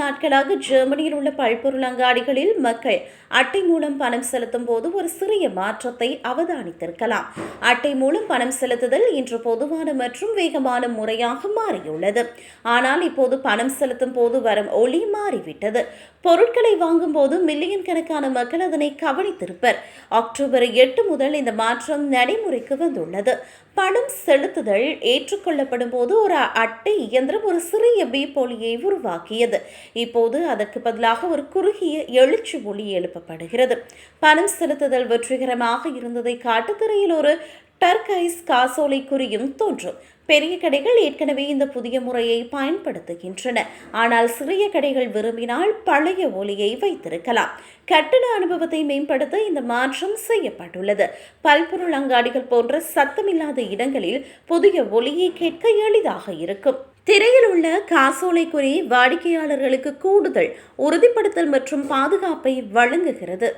நாட்களாக ஜெர்மனியில் உள்ள பல்பொருள் அங்காடிகளில் மக்கள் அட்டை மூலம் பணம் செலுத்தும் போது ஒரு சிறிய மாற்றத்தை அவதானித்திருக்கலாம். அட்டை மூலம் பணம் செலுத்துதல் இன்று பொதுவான மற்றும் வேகமான முறையாக மாறியுள்ளது. ஆனால் இப்போது பணம் செலுத்தும் போது வரும் ஒளி மாறிவிட்டது. பொருட்களை வாங்கும் போது மில்லியன் கணக்கான மக்கள் அதனை கவனித்திருப்பர். அக்டோபர் எட்டு முதல் இந்த மாற்றம் நடைமுறைக்கு வந்துள்ளது. பணம் செலுத்துதல் ஏற்றுக்கொள்ளப்படும் போது ஒரு அட்டை இயந்திரம் ஒரு சிறிய பீப் ஒளியை உருவாக்கியது. இப்போது அதற்கு பதிலாக ஒரு குறுகிய எழுச்சி ஒளி எழுப்பப்படுகிறது. பணம் செலுத்துதல் வெற்றிகரமாக இருந்ததை காட்டுத்திரையில் ஒரு டர்கைஸ் காசோலை குறியும் தோன்றும். பெரிய கடைகள் ஏற்கனவே இந்த புதிய முறையை பயன்படுத்துகின்றன. ஆனால் சிறிய கடைகள் விரும்பினால் பழைய ஒலியை வைத்திருக்கலாம். கட்டண அனுபவத்தை மேம்படுத்த இந்த மாற்றம் செய்யப்பட்டுள்ளது. பல்பொருள் அங்காடிகள் போன்ற சத்தமில்லாத இடங்களில் புதிய ஒலியை கேட்க எளிதாக இருக்கும். திரையில் உள்ள காசோலை குறி வாடிக்கையாளர்களுக்கு கூடுதல் உறுதிப்படுத்தல் மற்றும் பாதுகாப்பை வழங்குகிறது.